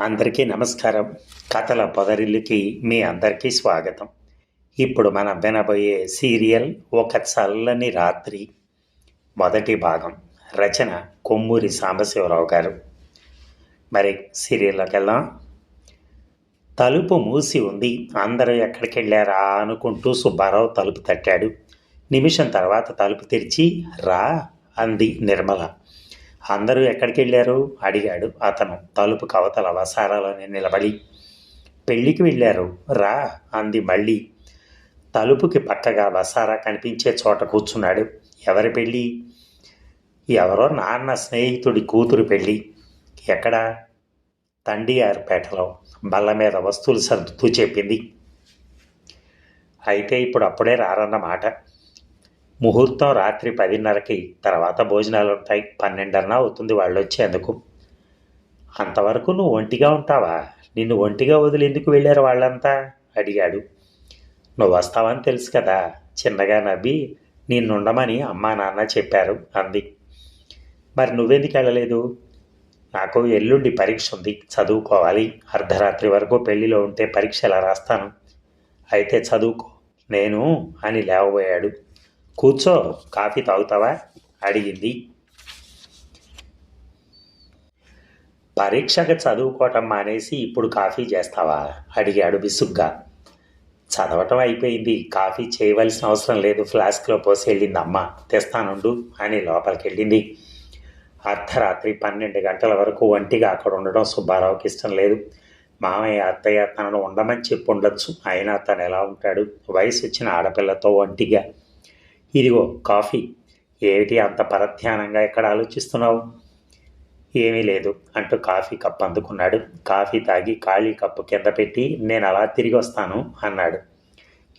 అందరికీ నమస్కారం. కథల పొదరిల్లుకి మీ అందరికీ స్వాగతం. ఇప్పుడు మనం వినబోయే సీరియల్ ఒక చల్లని రాత్రి. మొదటి భాగం. రచన కొమ్మూరి సాంబశివరావు గారు. మరి సీరియల్లోకి వెళ్దాం. తలుపు మూసి ఉంది. అందరూ ఎక్కడికి వెళ్ళారా అనుకుంటూ సుబ్బారావు తలుపు తట్టాడు. నిమిషం తర్వాత తలుపు తెరిచి రా అంది నిర్మల. అందరూ ఎక్కడికి వెళ్ళారు అడిగాడు అతను తలుపు కవతల వసారాలోనే నిలబడి. పెళ్ళికి వెళ్ళారు. రా అంది మళ్ళీ. తలుపుకి పక్కగా వసారా కనిపించే చోట కూర్చున్నాడు. ఎవరి పెళ్ళి? ఎవరో నాన్న స్నేహితుడి కూతురు పెళ్ళి. ఎక్కడ? తండియారుపేటలో బల్ల మీద వస్తువులు సర్దుతూ చెప్పింది. అయితే ఇప్పుడు అప్పుడే రారన్నమాట. ముహూర్తం రాత్రి పదిన్నరకి తర్వాత భోజనాలు ఉంటాయి. పన్నెండున్న అవుతుంది వాళ్ళు వచ్చేందుకు. అంతవరకు నువ్వు ఒంటిగా ఉంటావా? నిన్ను ఒంటిగా వదిలి ఎందుకు వెళ్ళారు వాళ్ళంతా? అడిగాడు. నువ్వు వస్తావని తెలుసు కదా. చిన్నగా నవ్వి నిన్నుండమని అమ్మా నాన్న చెప్పారు అంది. మరి నువ్వెందుకు వెళ్ళలేదు? నాకు ఎల్లుండి పరీక్ష ఉంది చదువుకోవాలి. అర్ధరాత్రి వరకు పెళ్ళిలో ఉంటే పరీక్ష ఎలా రాస్తాను? అయితే చదువుకో నేను అని లేవబోయాడు. కూర్చో కాఫీ తాగుతావా? అడిగింది. పరీక్షకు చదువుకోవటం మానేసి ఇప్పుడు కాఫీ చేస్తావా? అడిగాడు విసుగ్గా చదవటం అయిపోయింది. కాఫీ చేయవలసిన అవసరం లేదు. ఫ్లాస్క్లో పోసి వెళ్ళింది అమ్మ తెస్తానుండు అని లోపలికి వెళ్ళింది అర్ధరాత్రి పన్నెండు గంటల వరకు ఒంటిగా అక్కడ ఉండడం సుబ్బారావుకి ఇష్టం లేదు. మామయ్య అత్తయ్య తనను ఉండమని చెప్పి ఉండొచ్చు. అయినా తను ఎలా ఉంటాడు? వయసు వచ్చిన ఆడపిల్లతో ఒంటిగా ఇదిగో కాఫీ. ఏమిటి అంత పరధ్యానంగా ఎక్కడ ఆలోచిస్తున్నావు? ఏమీ లేదు అంటూ కాఫీ కప్ అందుకున్నాడు. కాఫీ తాగి ఖాళీ కప్పు కింద పెట్టి నేను అలా తిరిగి వస్తాను అన్నాడు.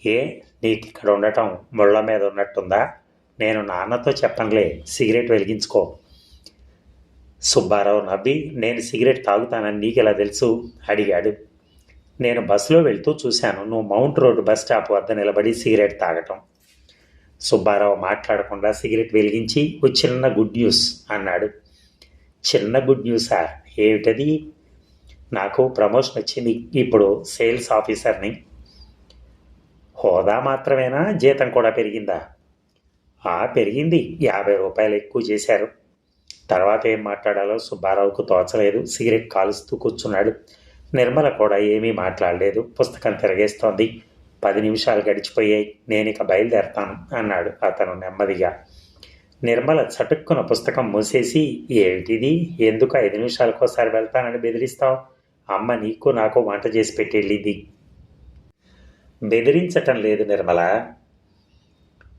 ఏ నీకు ఇక్కడ ఉండటం ముళ్ళ మీద ఉన్నట్టుందా? నేను నాన్నతో చెప్పనులే సిగరెట్ వెలిగించుకో. సుబ్బారావు నవ్వి నేను సిగరెట్ తాగుతానని నీకు ఎలా తెలుసు? అడిగాడు. నేను బస్సులో వెళ్తూ చూశాను. నువ్వు మౌంట్ రోడ్ బస్ స్టాప్ వద్ద నిలబడి సిగరెట్ తాగటం. సుబ్బారావు మాట్లాడకుండా సిగరెట్ వెలిగించి ఓ చిన్న గుడ్ న్యూస్ అన్నాడు. చిన్న గుడ్ న్యూసా ఏమిటది? నాకు ప్రమోషన్ వచ్చింది ఇప్పుడు సేల్స్ ఆఫీసర్ని. హోదా మాత్రమేనా? జీతం కూడా పెరిగిందా? ఆ పెరిగింది. యాభై రూపాయలు ఎక్కువ చేశారు. తర్వాత ఏం మాట్లాడాలో సుబ్బారావుకు తోచలేదు. సిగరెట్ కాలుస్తూ కూర్చున్నాడు. నిర్మల కూడా ఏమీ మాట్లాడలేదు. పుస్తకం తిరగేస్తోంది. పది నిమిషాలు గడిచిపోయాయి. నేను ఇక బయలుదేరతాను అన్నాడు అతను నెమ్మదిగా. నిర్మల చటుక్కున పుస్తకం మూసేసి ఏమిటిది ఎందుకు ఐదు నిమిషాలకోసారి వెళ్తానని బెదిరిస్తావు? అమ్మ నీకు నాకు వంట చేసి పెట్టేళ్ళిది. బెదిరించటం లేదు నిర్మల.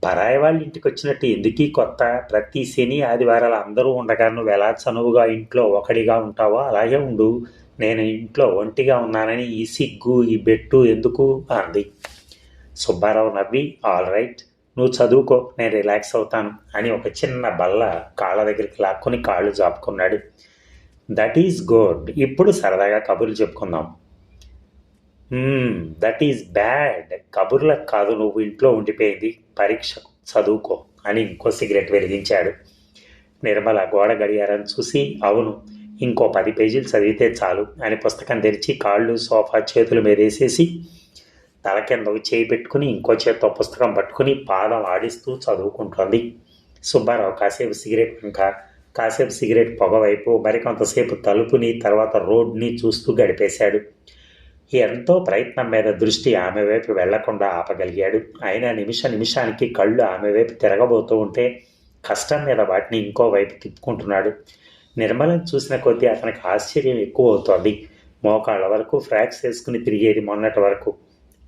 పరాయి వాళ్ళ ఇంటికి వచ్చినట్టు ఎందుకీ కొత్త? ప్రతి శని ఆదివారాలు అందరూ ఉండగా నువ్వు ఎలా చనువుగా ఇంట్లో ఒకడిగా ఉంటావో అలాగే ఉండు. నేను ఇంట్లో ఒంటిగా ఉన్నానని ఈ సిగ్గు ఈ బెట్టు ఎందుకు? అంది. సుబ్బారావు నవ్వి ఆల్ రైట్ నువ్వు చదువుకో నేను రిలాక్స్ అవుతాను అని ఒక చిన్న బల్ల కాళ్ళ దగ్గరికి లాక్కొని కాళ్ళు జాపుకున్నాడు. That is good. ఇప్పుడు సరదాగా కబుర్లు చెప్పుకుందాం. That is bad. కబుర్లకు కాదు నువ్వు ఇంట్లో ఉండిపోయింది. పరీక్ష చదువుకో అని ఇంకో సిగరెట్ వెలిగించాడు. నిర్మల గోడ గడియారని చూసి అవును ఇంకో పది పేజీలు చదివితే చాలు అని పుస్తకం తెరిచి కాళ్ళు సోఫా చేతుల మీద వేసేసి తల కింద చేయి పెట్టుకుని ఇంకో చేత్తో పుస్తకం పట్టుకుని పాదం ఆడిస్తూ చదువుకుంటోంది. సుబ్బారావు కాసేపు సిగరెట్ వెనుక కాసేపు సిగరెట్ పొగ వైపు మరికొంతసేపు తలుపుని తర్వాత రోడ్ని చూస్తూ గడిపేశాడు. ఎంతో ప్రయత్నం మీద దృష్టి ఆమె వైపు వెళ్ళకుండా ఆపగలిగాడు. అయినా నిమిష నిమిషానికి కళ్ళు ఆమె వైపు తిరగబోతూ ఉంటే కష్టం మీద వాటిని ఇంకో వైపు తిప్పుకుంటున్నాడు. నిర్మలను చూసిన కొద్దీ అతనికి ఆశ్చర్యం ఎక్కువ అవుతోంది మోకాళ్ళ వరకు ఫ్రాక్స్ వేసుకుని తిరిగేది మొన్నటి వరకు.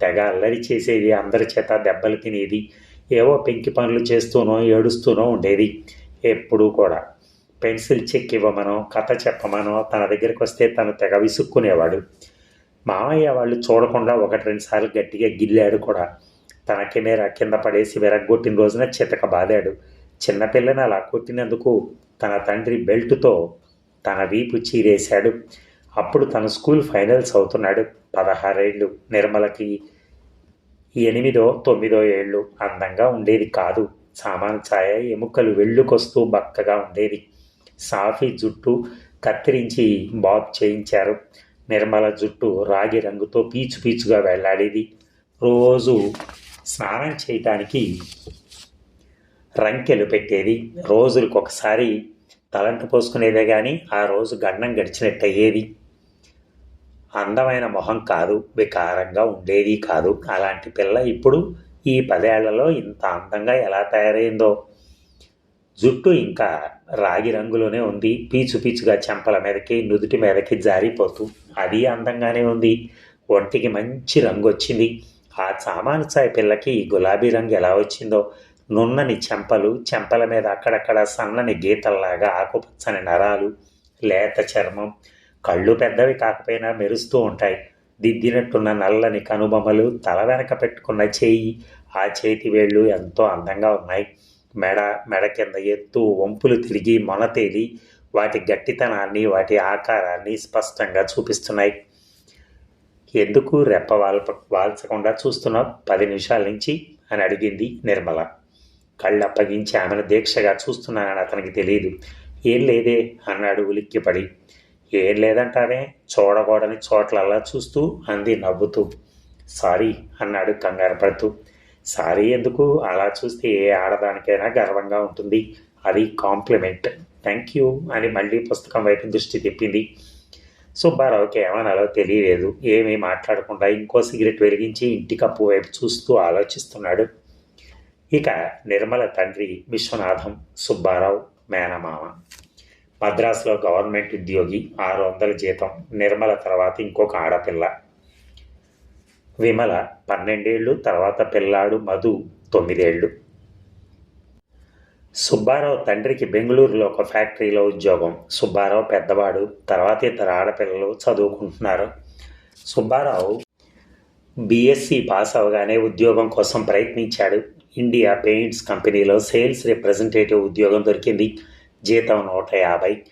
తెగ అల్లరి చేసేది అందరి చేత దెబ్బలు తినేది. ఏవో పెంకి పనులు చేస్తూనో ఏడుస్తూనో ఉండేది. ఎప్పుడూ కూడా. పెన్సిల్ చెక్ ఇవ్వమనో కథ చెప్పమనో తన దగ్గరికి వస్తే తను తెగ విసుక్కునేవాడు. మామయ్య వాళ్ళు చూడకుండా ఒకటి రెండు సార్లు గట్టిగా గిల్లాడు కూడా. తన కెమెరా కింద పడేసి విరగ్గొట్టిన రోజున చితక బాదాడు. చిన్నపిల్లని అలా కొట్టినందుకు తన తండ్రి బెల్టుతో తన వీపు చీరేశాడు. అప్పుడు తన స్కూల్ ఫైనల్స్ అవుతున్నాడు. పదహారేళ్ళు నిర్మలకి ఎనిమిదో తొమ్మిదో ఏళ్ళు అందంగా ఉండేది కాదు. సామాన్ ఛాయ ఎముకలు వెళ్ళుకొస్తూ బక్కగా ఉండేది సాఫీ జుట్టు కత్తిరించి బాబ్ చేయించారు. నిర్మల జుట్టు రాగి రంగుతో పీచు పీచుగా వెళ్ళాడేది రోజు స్నానం చేయటానికి రంకెలు పెట్టేది. రోజులకు ఒకసారి తలంటు పోసుకునేదే కానీ ఆ రోజు గండం గడిచినట్టు అయ్యేది అందమైన మొహం కాదు వికారంగా ఉండేది కాదు. అలాంటి పిల్ల ఇప్పుడు ఈ పదేళ్ళలో ఇంత అందంగా ఎలా తయారైందో. జుట్టు ఇంకా రాగి రంగులోనే ఉంది. పీచు పీచుగా చెంపల మీదకి నుదుటి మీదకి జారిపోతూ అది అందంగానే ఉంది. ఒంటికి మంచి రంగు వచ్చింది ఆ సామాను సాయి పిల్లకి గులాబీ రంగు ఎలా వచ్చిందో నున్నని చెంపలు చెంపల మీద అక్కడక్కడ సన్నని గీతల్లాగా ఆకుపచ్చని నరాలు లేత చర్మం కళ్ళు పెద్దవి కాకపోయినా మెరుస్తూ ఉంటాయి. దిద్దినట్టున్న నల్లని కనుబొమ్మలు తల వెనక పెట్టుకున్న చేయి ఆ చేతి వేళ్ళు ఎంతో అందంగా ఉన్నాయి. మెడ మెడ కింద ఎత్తు వంపులు తిరిగి మొనతేలి వాటి గట్టితనాన్ని వాటి ఆకారాన్ని స్పష్టంగా చూపిస్తున్నాయి. ఎందుకు రెప్ప వాల్ప వాల్చకుండా చూస్తున్నావు? పది నిమిషాల నుంచి? అని అడిగింది నిర్మల. కళ్ళు అప్పగించి ఆమెను దీక్షగా చూస్తున్నానని అతనికి తెలియదు. ఏం లేదే అన్నాడు ఉలిక్కిపడి. ఏం లేదంటావే? చూడకూడని చోట్లల్లా చూస్తూ అంది నవ్వుతూ. సారీ అన్నాడు కంగారు పడుతూ. సారీ ఎందుకు? అలా చూస్తే ఏ ఆడదానికైనా గర్వంగా ఉంటుంది. అది కాంప్లిమెంట్. థ్యాంక్ యూ అని మళ్ళీ పుస్తకం వైపు దృష్టి తిప్పింది. సుబ్బారావుకి ఏమనాలో తెలియలేదు. ఏమీ మాట్లాడకుండా ఇంకో సిగరెట్ వెలిగించి ఇంటి కప్పు వైపు చూస్తూ ఆలోచిస్తున్నాడు. ఇక నిర్మల తండ్రి విశ్వనాథం సుబ్బారావు మేనమామ. మద్రాసులో గవర్నమెంట్ ఉద్యోగి ఆరు వందల జీతం నిర్మల తర్వాత ఇంకొక ఆడపిల్ల. విమల పన్నెండేళ్ళు తర్వాత పిల్లాడు మధు తొమ్మిదేళ్ళు. సుబ్బారావు తండ్రికి బెంగళూరులో ఒక ఫ్యాక్టరీలో ఉద్యోగం. సుబ్బారావు పెద్దవాడు తర్వాత ఇద్దరు ఆడపిల్లలు చదువుకుంటున్నారు. సుబ్బారావు బీఎస్సీ పాస్ అవగానే ఉద్యోగం కోసం ప్రయత్నించాడు. ఇండియా పెయింట్స్ కంపెనీలో సేల్స్ రిప్రజెంటేటివ్ ఉద్యోగం దొరికింది. జీతం నూట యాభై.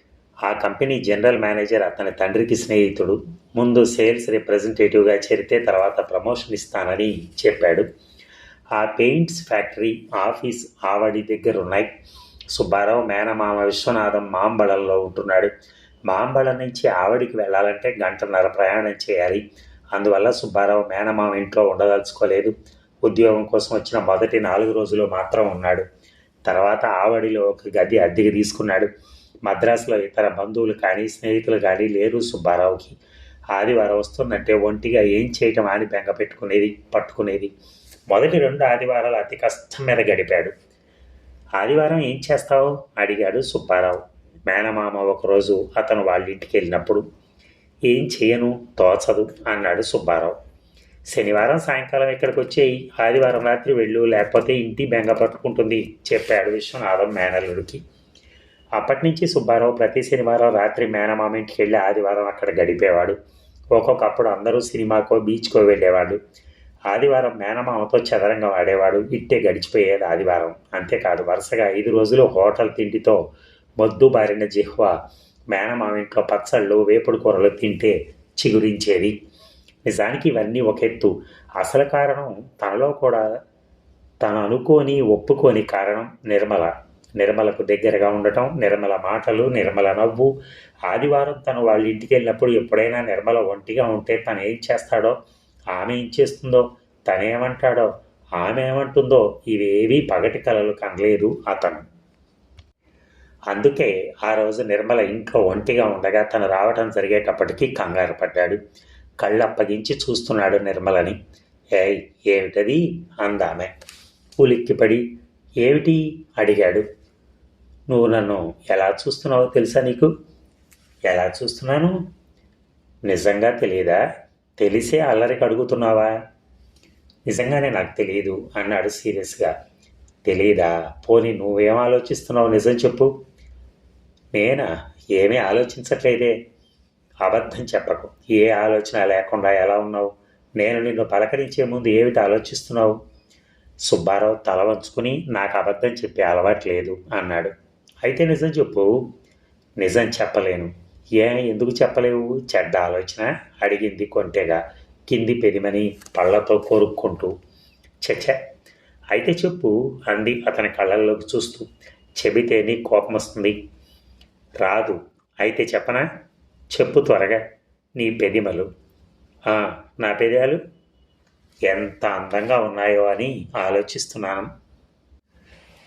ఆ కంపెనీ జనరల్ మేనేజర్ అతని తండ్రికి స్నేహితుడు. ముందు సేల్స్ రిప్రజెంటేటివ్గా చేరితే తర్వాత ప్రమోషన్ ఇస్తానని చెప్పాడు. ఆ పెయింట్స్ ఫ్యాక్టరీ ఆఫీస్ ఆవడి దగ్గర ఉన్నాయి సుబ్బారావు మేనమామ విశ్వనాథం మాంబళంలో ఉంటున్నాడు. మాంబళం నుంచి ఆవడికి వెళ్ళాలంటే గంటన్నర ప్రయాణం చేయాలి. అందువల్ల సుబ్బారావు మేనమామ ఇంట్లో ఉండదలుచుకోలేదు. ఉద్యోగం కోసం వచ్చిన మొదటి నాలుగు రోజులు మాత్రం ఉన్నాడు. తర్వాత ఆవడిలో ఒక గది అద్దెకి తీసుకున్నాడు. మద్రాసులో ఇతర బంధువులు కానీ స్నేహితులు కానీ లేరు సుబ్బారావుకి. ఆదివారం వస్తుందంటే ఒంటిగా ఏం చేయటం అని బెంగ పెట్టుకునేది పట్టుకునేది. మొదటి రెండు ఆదివారాలు అతి కష్టం మీద గడిపాడు. ఆదివారం ఏం చేస్తావు? అడిగాడు సుబ్బారావు. మేనమామ ఒకరోజు అతను వాళ్ళ ఇంటికి వెళ్ళినప్పుడు ఏం చేయను? తోచదు? అన్నాడు సుబ్బారావు. శనివారం సాయంకాలం ఇక్కడికి వచ్చేయి ఆదివారం రాత్రి వెళ్ళు లేకపోతే ఇంటి బెంగ పట్టుకుంటుంది చెప్పాడు విశ్వనాథం మేనల్లుడికి. అప్పటి నుంచి సుబ్బారావు ప్రతి శనివారం రాత్రి మేనమామ ఇంటికి వెళ్ళి ఆదివారం అక్కడ గడిపేవాడు. ఒక్కొక్కప్పుడు అందరూ సినిమాకో బీచ్కో వెళ్ళేవాడు ఆదివారం మేనమామతో చదరంగం ఆడేవాడు. ఇట్టే గడిచిపోయేది ఆదివారం. అంతేకాదు వరుసగా ఐదు రోజులు హోటల్ తిండితో మొద్దు బారిన జిహ్వ మేనమామ ఇంట్లో పచ్చళ్ళు వేపుడు కూరలు తింటే చిగురించేది. నిజానికి ఇవన్నీ ఒక ఎత్తు. అసలు కారణం తనలో కూడా తను అనుకోని ఒప్పుకోని కారణం నిర్మల. నిర్మలకు దగ్గరగా ఉండటం నిర్మల మాటలు నిర్మల నవ్వు. ఆదివారం తను వాళ్ళ ఇంటికి వెళ్ళినప్పుడు ఎప్పుడైనా నిర్మల ఒంటిగా ఉంటే తను ఏం చేస్తాడో ఆమె ఏం చేస్తుందో తనేమంటాడో ఆమె ఏమంటుందో ఇవేవీ పగటి కలలు కనలేదు అతను. అందుకే ఆ రోజు నిర్మల ఇంట్లో ఒంటిగా ఉండగా తను రావటం జరిగేటప్పటికీ కంగారు పడ్డాడు. కళ్ళు అప్పగించి చూస్తున్నాడు నిర్మలని. ఏయ్ ఏమిటది అందామె. ఉలిక్కిపడి ఏమిటి? అడిగాడు. నువ్వు నన్ను ఎలా చూస్తున్నావో తెలుసా నీకు? ఎలా చూస్తున్నాను? నిజంగా తెలియదా? తెలిసే అల్లరికి అడుగుతున్నావా? నిజంగానే నాకు తెలియదు అన్నాడు సీరియస్గా. తెలియదా పోనీ నువ్వేం ఆలోచిస్తున్నావు నిజం చెప్పు. నేనా? ఏమీ ఆలోచించట్లేదే. అబద్ధం చెప్పకు. ఏ ఆలోచన లేకుండా ఎలా ఉన్నావు? నేను నిన్ను పలకరించే ముందు ఏమిటి ఆలోచిస్తున్నావు? సుబ్బారావు తల వంచుకుని నాకు అబద్ధం చెప్పే అలవాటు లేదు అన్నాడు. అయితే నిజం చెప్పు. నిజం చెప్పలేను. ఏ ఎందుకు చెప్పలేవు? చెడ్డ ఆలోచన? అడిగింది కొంటెగా. కింది పెరిమని పళ్ళతో కొరుక్కుంటూ. చచ్చ అయితే చెప్పు. అంది అతని కళ్ళల్లోకి చూస్తూ. చెబితే నీ కోపం వస్తుంది రాదు. అయితే చెప్పనా? చెప్పు త్వరగా నీ పెదిమలు. నా పెదాలు ఎంత అందంగా ఉన్నాయో అని ఆలోచిస్తున్నాను.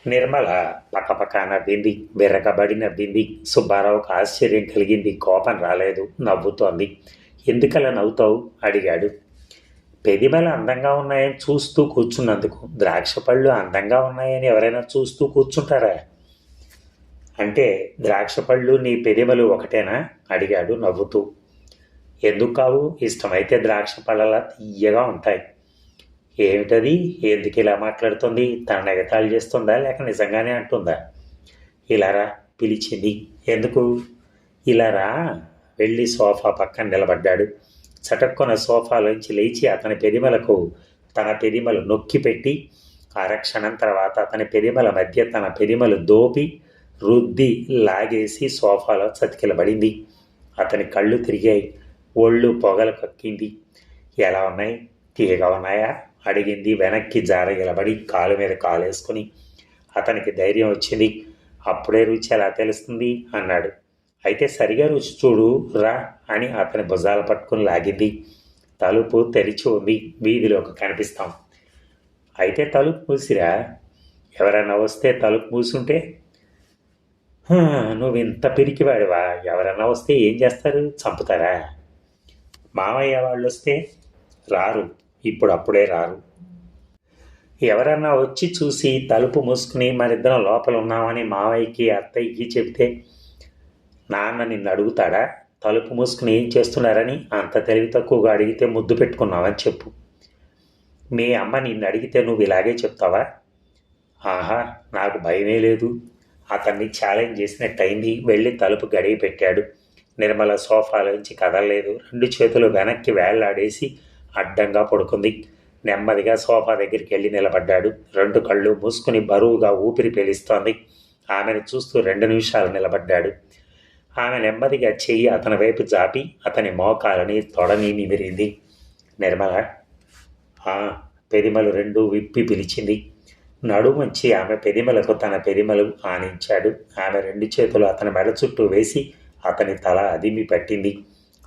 నిర్మల పక్కపక్క నవ్వింది విర్రకబడి నవ్వింది సుబ్బారావుకు ఆశ్చర్యం కలిగింది కోపం రాలేదు నవ్వుతోంది. ఎందుకలా నవ్వుతావు? అడిగాడు. పెదిమలు అందంగా ఉన్నాయని చూస్తూ కూర్చున్నందుకు ద్రాక్ష పళ్ళు అందంగా ఉన్నాయని ఎవరైనా చూస్తూ కూర్చుంటారా? అంటే ద్రాక్ష పళ్ళు నీ పెదిమలు ఒకటేనా? అడిగాడు నవ్వుతూ. ఎందుకు కావు? ఇష్టమైతే ద్రాక్ష పళ్ళలా తీయగా ఉంటాయి. ఏమిటది? ఎందుకు ఇలా మాట్లాడుతుంది? తన ఎగతాళి చేస్తుందా? లేక నిజంగానే అంటుందా? ఇలారా పిలిచింది. ఎందుకు? ఇలారా వెళ్ళి సోఫా పక్కన నిలబడ్డాడు. చటక్కున సోఫాలోంచి లేచి అతని పెదిమలకు తన పెదిమలు నొక్కి పెట్టి రక్షణం తర్వాత అతని పెదిమల మధ్య తన పెదిమలు దోపి రుద్ది లాగేసి సోఫాలో చతికిలబడింది. అతని కళ్ళు తిరిగాయి. ఒళ్ళు పొగలు కక్కింది. ఎలా ఉన్నాయి? తీయగా ఉన్నాయా? అడిగింది వెనక్కి జారగిలబడి కాలు మీద కాలేసుకుని. అతనికి ధైర్యం వచ్చింది. అప్పుడే రుచి ఎలా తెలుస్తుంది? అన్నాడు. అయితే సరిగా రుచి చూడు రా అని అతని భుజాలు పట్టుకుని లాగింది. తలుపు తెరిచి ఉంది. వీధిలోకి కనిపిస్తాం. అయితే తలుపు మూసిరా? ఎవరైనా వస్తే తలుపు మూసుంటే నువ్వు ఇంత పిరికివాడివా? ఎవరైనా వస్తే ఏం చేస్తారు? చంపుతారా? మామయ్య వాళ్ళు వస్తే రారు. ఇప్పుడు అప్పుడే రారు. ఎవరన్నా వచ్చి చూసి తలుపు మూసుకుని మరిద్దరం లోపల ఉన్నామని మావయ్యకి అత్తయ్యకి చెప్తే నాన్న నిన్ను అడుగుతాడా? తలుపు మూసుకుని ఏం చేస్తున్నారని అంత తెలివి తక్కువగా అడిగితే ముద్దు పెట్టుకున్నావని చెప్పు. మీ అమ్మ నిన్ను అడిగితే నువ్వు ఇలాగే చెప్తావా? ఆహా నాకు భయమే లేదు. అతన్ని ఛాలెంజ్ చేసినట్టయింది వెళ్ళి తలుపు గడియ పెట్టాడు. నిర్మల సోఫాలోంచి కదలలేదు. రెండు చేతులు వెనక్కి వేళ్ళాడేసి అడ్డంగా పడుకుంది. నెమ్మదిగా సోఫా దగ్గరికి వెళ్ళి నిలబడ్డాడు. రెండు కళ్ళు మూసుకుని బరువుగా ఊపిరి పేలిస్తోంది. ఆమెను చూస్తూ రెండు నిమిషాలు నిలబడ్డాడు. ఆమె నెమ్మదిగా చెయ్యి అతని వైపు జాపి అతని మోకాలని తొడని నిమిరింది. నిర్మల పెదిమలు రెండు విప్పి పిలిచింది. నడుముంచి ఆమె పెదిమలకు తన పెదిమలు ఆనించాడు. ఆమె రెండు చేతులు అతని మెడ చుట్టూ వేసి అతని తల అదిమి పట్టింది.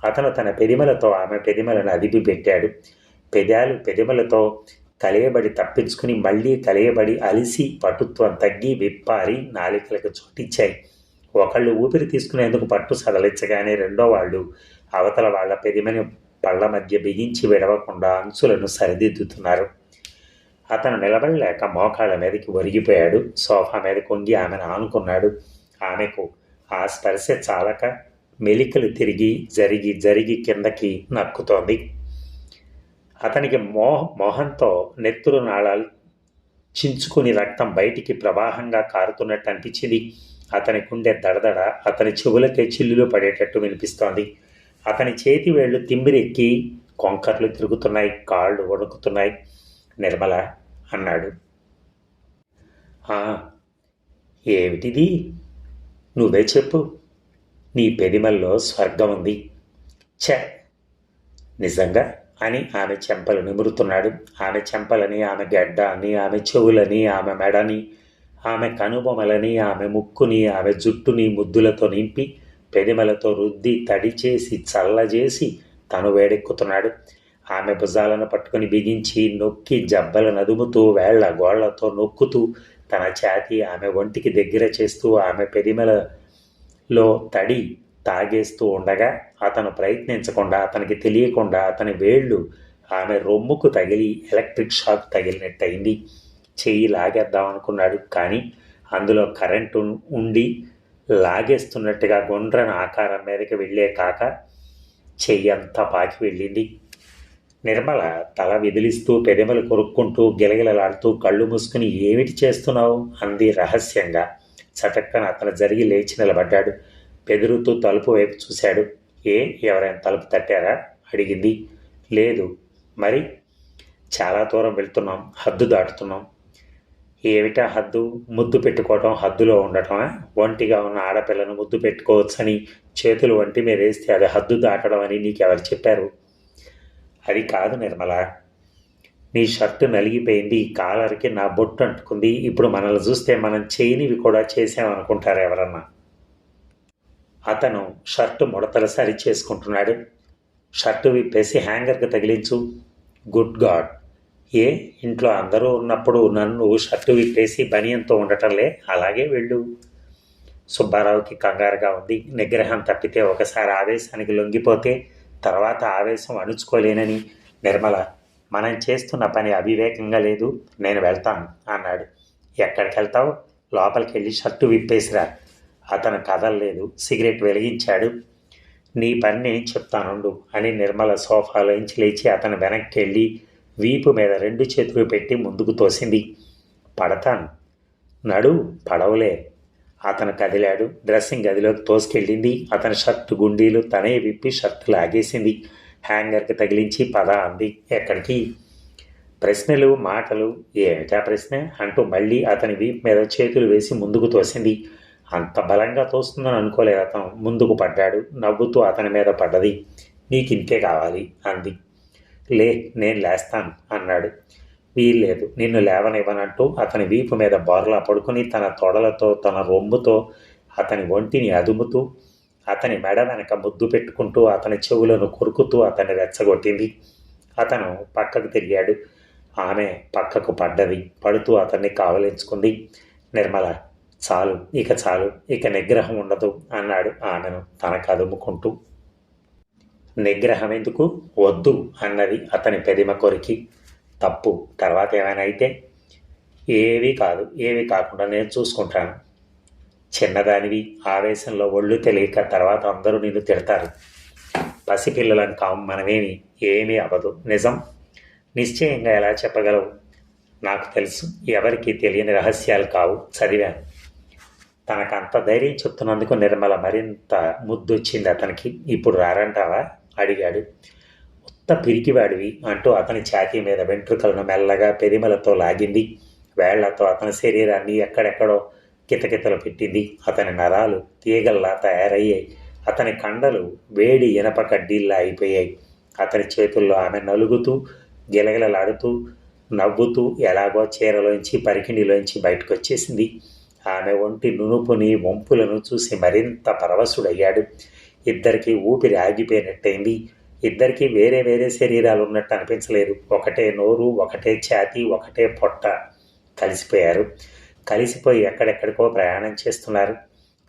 అతను తన పెదిమలతో ఆమె పెదిమలను అదిమి పెట్టాడు. పెదాలు పెదిమలతో కలియబడి తప్పించుకుని మళ్ళీ కలియబడి అలిసి పటుత్వం తగ్గి విప్పారి నాలికలకు చోటిచ్చాయి. ఒకళ్ళు ఊపిరి తీసుకునేందుకు పట్టు సడలించగానే రెండో వాళ్ళు అవతల వాళ్ళ పెదిమని పళ్ళ మధ్య బిగించి విడవకుండా అంచులను సరిదిద్దుతున్నారు. అతను నిలబడలేక మోకాళ్ళ మీదకి ఒరిగిపోయాడు. సోఫా మీద కొంగి ఆమెను ఆనుకున్నాడు. ఆమెకు ఆ స్పర్శ చాలక మెలికలు తిరిగి జరిగి జరిగి కిందకి నక్కుతోంది. అతనికి మోహ మోహంతో నెత్తురు నాళాలు చించుకుని రక్తం బయటికి ప్రవాహంగా కారుతున్నట్టు అనిపించింది. అతని ఉండే దడదడ అతని చెవులకే చిల్లులు పడేటట్టు వినిపిస్తోంది. అతని చేతి వేళ్ళు తిమ్మిరెక్కి కొంకర్లు తిరుగుతున్నాయి కాళ్ళు వణుకుతున్నాయి. నిర్మల అన్నాడు. ఏమిటిది? నువ్వే చెప్పు. నీ పెదిమల్లో స్వర్గం ఉంది. ఛ! నిజంగా? అని ఆమె చెంపలు నిమురుతున్నాడు ఆమె చెంపలని ఆమె గడ్డాన్ని ఆమె చెవులని ఆమె మెడని ఆమె కనుబొమలని ఆమె ముక్కుని ఆమె జుట్టుని ముద్దులతో నింపి పెదిమలతో రుద్ది తడి చేసి చల్లజేసి తను వేడెక్కుతున్నాడు. ఆమె భుజాలను పట్టుకుని బిగించి నొక్కి జబ్బల నదుముతూ వేళ్ళ గోళ్ళతో నొక్కుతూ తన ఛాతి ఆమె ఒంటికి దగ్గర చేస్తూ ఆమె పెరిమలలో తడి తాగేస్తూ ఉండగా అతను ప్రయత్నించకుండా అతనికి తెలియకుండా అతని వేళ్ళు ఆమె రొమ్ముకు తగిలి ఎలక్ట్రిక్ షాక్ తగిలినట్టయింది. చెయ్యి లాగేద్దాం అనుకున్నాడు కానీ అందులో కరెంటు ఉండి లాగేస్తున్నట్టుగా గుండ్రన ఆకారం మీదకి వెళ్ళే కాక చెయ్యి అంతా పాకి వెళ్ళింది. నిర్మల తల విదిలిస్తూ పెదవులు కొరుక్కుంటూ గిలగిలలాడుతూ కళ్ళు మూసుకుని ఏమిటి చేస్తున్నావు? అంది రహస్యంగా. చటక్కన అతను జరిగి లేచి నిలబడ్డాడు. బెదురుతూ తలుపు వైపు చూశాడు. ఏ ఎవరైనా తలుపు తట్టారా? అడిగింది. లేదు. మరి? చాలా దూరం వెళ్తున్నాం. హద్దు దాటుతున్నాం. ఏమిటా హద్దు? ముద్దు పెట్టుకోవటం హద్దులో ఉండటమా? ఒంటిగా ఉన్న ఆడపిల్లను ముద్దు పెట్టుకోవచ్చని చేతులు వంటి మీద వేస్తే అది హద్దు దాటడం అని నీకెవరు చెప్పారు? అది కాదు నిర్మల. నీ షర్టు నలిగిపోయింది కాలర్కి నా బొట్టు అంటుకుంది. ఇప్పుడు మనల్ని చూస్తే మనం చేయనివి కూడా చేసామనుకుంటారు ఎవరన్నా. అతను షర్టు ముడతలు సరి చేసుకుంటున్నాడు. షర్టు విప్పేసి హ్యాంగర్కి తగిలించు. Good god. ఏ ఇంట్లో అందరూ ఉన్నప్పుడు నన్ను షర్టు విప్పేసి బనియంతో ఉండటంలే అలాగే వెళ్ళు. సుబ్బారావుకి కంగారుగా ఉంది. నిగ్రహం తప్పితే ఒకసారి ఆవేశానికి లొంగిపోతే తర్వాత ఆవేశం అణుచుకోలేనని నిర్మల మనం చేస్తున్న పని అవివేకంగా లేదు నేను వెళ్తాను అన్నాడు. ఎక్కడికి వెళ్తావు లోపలికి వెళ్ళి షర్టు విప్పేసిరా. అతను కదలలేదు సిగరెట్ వెలిగించాడు. నీ పని నేను చెప్తానుండు అని నిర్మల సోఫాలోంచి లేచి అతను వెనక్కి వెళ్ళి వీపు మీద రెండు చేతులు పెట్టి ముందుకు తోసింది. పడతాను. నడు పడవలే. అతను కదిలాడు. డ్రెస్సింగ్ గదిలోకి తోసుకెళ్ళింది. అతని షర్టు గుండీలు తనే విప్పి షర్టు లాగేసింది. హ్యాంగర్కి తగిలించి పద అంది. ఎక్కడికి? ప్రశ్నలు మాటలు ఏమిటా ప్రశ్న? అంటూ మళ్ళీ అతని వీపు మీద చేతులు వేసి ముందుకు తోసింది. అంత బలంగా తోస్తుందని అనుకోలేదు అతను. ముందుకు పడ్డాడు. నవ్వుతూ అతని మీద పడ్డది. నీకు ఇంతే కావాలి అంది. లే నేను లేస్తాను అన్నాడు. వీల్లేదు. నిన్ను లేవనివ్వనంటూ అతని వీపు మీద బోర్లా పడుకుని తన తొడలతో తన రొమ్ముతో అతని ఒంటిని అదుముతూ అతని మెడ వెనక ముద్దు పెట్టుకుంటూ అతని చెవులను కొరుకుతూ అతన్ని రెచ్చగొట్టింది. అతను పక్కకు తిరిగాడు. ఆమె పక్కకు పడ్డది. పడుతూ అతన్ని కావలించుకుంది. నిర్మల చాలు ఇక చాలు ఇక నిగ్రహం ఉండదు అన్నాడు ఆమెను తనకు అదుముకుంటూ నిగ్రహం ఎందుకు? వద్దు అన్నది అతని పెదిమ కొరికి. తప్పు. తర్వాత ఏమైనా అయితే ఏవి కాదు. ఏవి కాకుండా నేను చూసుకుంటాను. చిన్నదానివి ఆవేశంలో ఒళ్ళు తెలియక తర్వాత అందరూ నిన్ను తిడతారు. పసిపిల్లలను కావు మనమేమి ఏమీ అవ్వదు. నిజం? నిశ్చయంగా ఎలా చెప్పగలవు? నాకు తెలుసు. ఎవరికి తెలియని రహస్యాలు కావు. చదివాను. తనకు అంత ధైర్యం చెప్తున్నందుకు నిర్మల మరింత ముద్దొచ్చింది అతనికి. ఇప్పుడు రారంటావా? అడిగాడు. ఎంత పిరికివాడివి అంటూ అతని ఛాతీ మీద వెంట్రుకలను మెల్లగా పెరిమలతో లాగింది. వేళ్ళతో అతని శరీరాన్ని ఎక్కడెక్కడో కితకితలు పెట్టింది. అతని నరాలు తీగల్లా తయారయ్యాయి. అతని కండలు వేడి ఇనప కడ్డీల్లా అయిపోయాయి. అతని చేతుల్లో ఆమె నలుగుతూ గిలగిలలాడుతూ నవ్వుతూ ఎలాగో చీరలోంచి పరికిణిలోంచి బయటకు వచ్చేసింది ఆమె ఒంటి నునుపుని వంపులను చూసి మరింత పరవశుడయ్యాడు. ఇద్దరికి ఊపిరి ఆగిపోయినట్టయింది. ఇద్దరికీ వేరే వేరే శరీరాలు ఉన్నట్టు అనిపించలేదు. ఒకటే నోరు ఒకటే ఛాతీ ఒకటే పొట్ట. కలిసిపోయారు. కలిసిపోయి ఎక్కడెక్కడికో ప్రయాణం చేస్తున్నారు.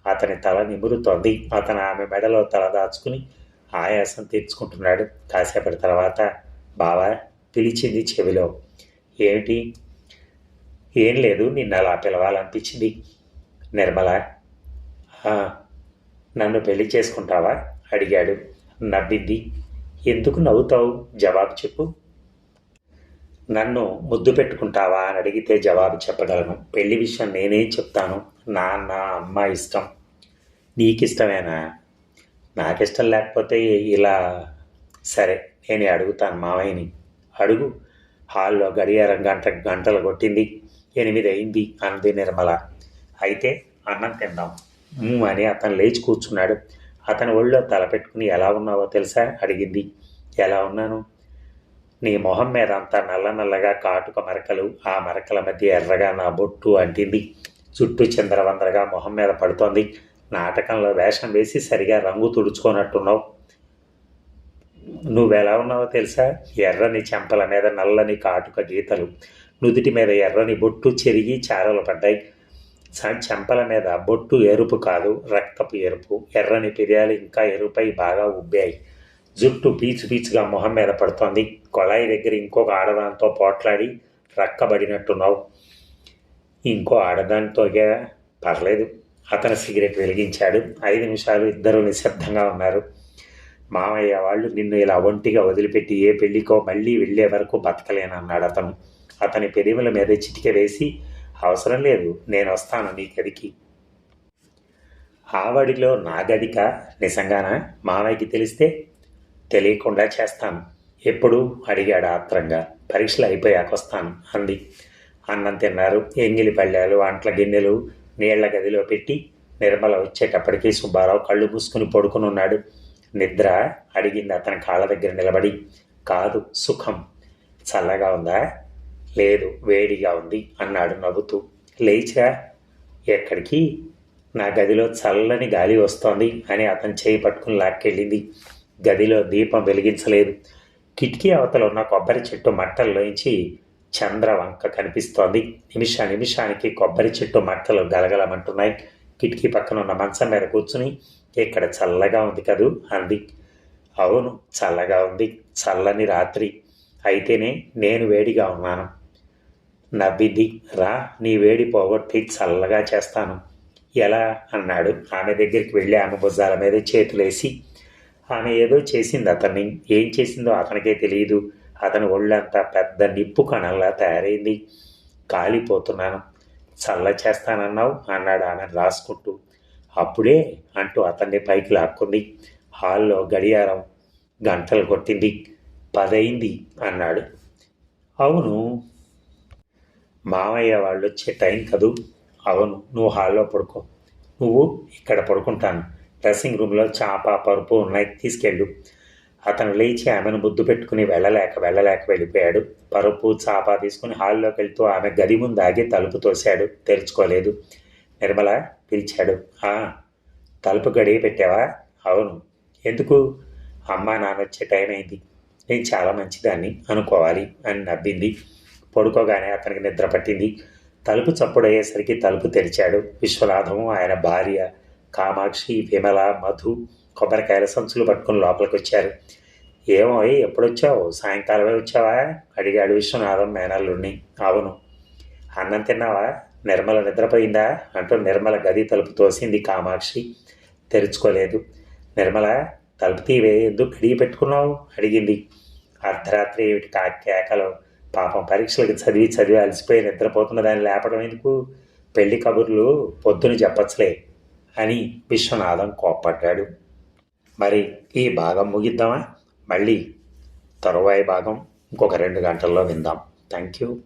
అతని తల నిమురుతోంది. అతను ఆమె మెడలో తల దాచుకుని ఆయాసం తీర్చుకుంటున్నాడు. కాసేపటి తర్వాత బావా పిలిచింది చెవిలో ఏమిటి? ఏం లేదు. నిన్న అలా పిలవాలనిపించింది. నిర్మల నన్ను పెళ్ళి చేసుకుంటావా? అడిగాడు. నవ్వింది. ఎందుకు నవ్వుతావు? జవాబు చెప్పు. నన్ను ముద్దు పెట్టుకుంటావా అని అడిగితే జవాబు చెప్పగలను. పెళ్ళి విషయం నేనేం చెప్తాను. నాన్న అమ్మ ఇష్టం. నీకు ఇష్టమేనా నాకిష్టం లేకపోతే ఇలా సరే నేనే అడుగుతాను మావయ్యని. అడుగు. హాల్లో గడియారం గంట గంటలు కొట్టింది. ఎనిమిది అయింది అంది నిర్మల. అయితే అన్నం తిందాం. అని అతను లేచి కూర్చున్నాడు. అతని ఒళ్ళో తల పెట్టుకుని ఎలా ఉన్నావో తెలుసా? అడిగింది. ఎలా ఉన్నాను? నీ మొహం మీద అంతా నల్ల నల్లగా కాటుక మరకలు ఆ మరకల మధ్య ఎర్రగా నా బొట్టు అంటింది. చుట్టూ చంద్రవందరగా మొహం మీద పడుతోంది. నాటకంలో వేషం వేసి సరిగా రంగు తుడుచుకోనట్టున్నావు. నువ్వెలా ఉన్నావో తెలుసా? ఎర్రని చెంపల మీద నల్లని కాటుక గీతలు నుదుటి మీద ఎర్రని బొట్టు చెరిగి చారలు పడ్డాయి. చెంపల మీద బొట్టు ఎరుపు కాదు రక్తపు ఎరుపు. ఎర్రని పిర్యాలు ఇంకా ఎరుపై బాగా ఉబ్బాయి. జుట్టు పీచు పీచుగా మొహం మీద పడుతోంది. కొళాయి దగ్గర ఇంకొక ఆడదాంతో పోట్లాడి రక్కబడినట్టున్నావు ఇంకో ఆడదానితోగా పర్లేదు. అతను సిగరెట్ వెలిగించాడు. ఐదు నిమిషాలు ఇద్దరు నిశ్శబ్దంగా ఉన్నారు. మామయ్య వాళ్ళు నిన్ను ఇలా ఒంటిగా వదిలిపెట్టి ఏ పెళ్ళికో మళ్ళీ వెళ్ళే వరకు బతకలేనన్నాడు అతను. అతని పెరిమల మీద చిటిక వేసి అవసరం లేదు నేను వస్తాను నీ గదికి ఆవడిలో నా గదిక నిజంగానా? మామయ్యకి తెలిస్తే తెలియకుండా చేస్తాను. ఎప్పుడు? అడిగాడు ఆత్రంగా. పరీక్షలు అయిపోయాక వస్తాను అంది. అన్నం తిన్నారు. ఎంగిలి పళ్ళాలు అంట్ల గిన్నెలు నీళ్ళ గదిలో పెట్టి నిర్మల వచ్చేటప్పటికి సుబ్బారావు కళ్ళు మూసుకుని పడుకుని ఉన్నాడు నిద్ర అడిగింది అతని కాళ్ళ దగ్గర నిలబడి. కాదు సుఖం. చల్లగా ఉందా? లేదు వేడిగా ఉంది అన్నాడు నవ్వుతూ. లేచా? ఎక్కడికి? నా గదిలో చల్లని గాలి వస్తోంది అని అతను చేయి పట్టుకుని లాక్కెళ్ళింది. గదిలో దీపం వెలిగించలేదు. కిటికీ అవతల ఉన్న కొబ్బరి చెట్టు మట్టల్లోంచి చంద్రవంక కనిపిస్తోంది. నిమిష నిమిషానికి కొబ్బరి చెట్టు మట్టలు గలగలమంటున్నాయి. కిటికీ పక్కన ఉన్న మంచం మీద కూర్చుని ఇక్కడ చల్లగా ఉంది కదూ అంది. అవును చల్లగా ఉంది. చల్లని రాత్రి. అయితేనే నేను వేడిగా ఉన్నాను. నవ్వింది రా నీ వేడి పోగొట్టి చల్లగా చేస్తాను. ఎలా? అన్నాడు. ఆమె దగ్గరికి వెళ్ళి ఆమె భుజాల మీద చేతులేసి ఆమె ఏదో చేసింది అతన్ని. ఏం చేసిందో అతనికే తెలియదు అతని ఒళ్ళంతా పెద్ద నిప్పు కణంలా తయారైంది. కాలిపోతున్నాను. చల్ల చేస్తానన్నావు అన్నాడు ఆమె రాసుకుంటూ. అప్పుడే అంటూ అతన్ని పైకి లాక్కుంది. హాల్లో గడియారం గంటలు కొట్టింది. పదైంది అన్నాడు. అవును మామయ్య వాళ్ళు వచ్చే టైం కదూ? అవును నువ్వు హాల్లో పడుకో. నువ్వు ఇక్కడ పడుకుంటాను. డ్రెస్సింగ్ రూమ్లో చాప పరుపు ఉన్నాయి తీసుకెళ్ళు. అతను లేచి ఆమెను ముద్దు పెట్టుకుని వెళ్ళలేక వెళ్ళలేక వెళ్ళిపోయాడు. పరుపు చాప తీసుకుని హాల్లోకి వెళ్తూ ఆమె గది ముందు ఆగి తలుపు తోశాడు. తెరుచుకోలేదు. నిర్మల పిలిచాడు. తలుపు గడియ పెట్టావా? అవును. ఎందుకు? అమ్మ నాన్న వచ్చే టైం అయింది. నేను చాలా మంచిదాన్ని అనుకోవాలి అని నవ్వింది. పడుకోగానే అతనికి నిద్ర పట్టింది. తలుపు చప్పుడయ్యేసరికి తలుపు తెరిచాడు. విశ్వనాథము ఆయన భార్య కామాక్షి విమల మధు కొబ్బరికాయల సంచులు పట్టుకుని లోపలికి వచ్చారు ఏమో ఎప్పుడొచ్చావు? సాయంకాలమే వచ్చావా? అడిగాడు విశ్వనాథం మేనల్లుడిని అవును. అన్నం తిన్నావా? నిర్మల నిద్రపోయిందా? అంటూ నిర్మల గది తలుపు తోసింది కామాక్షి. తెరుచుకోలేదు. నిర్మల తలుపు తీవే ఎందుకు గడియ పెట్టుకున్నావు? అడిగింది. అర్ధరాత్రి ఏమిటి కేకలు? పాపం పరీక్షలకు చదివి చదివి అలసిపోయి నిద్రపోతున్న దాన్ని లేపడం ఎందుకు? పెళ్ళి కబుర్లు పొద్దున చెప్పచ్చులే అని విశ్వనాథం కోప్పడ్డాడు. మరి ఈ భాగం ముగిద్దామా? మళ్ళీ తరువాయి భాగం ఇంకొక రెండు గంటల్లో విందాం. Thank you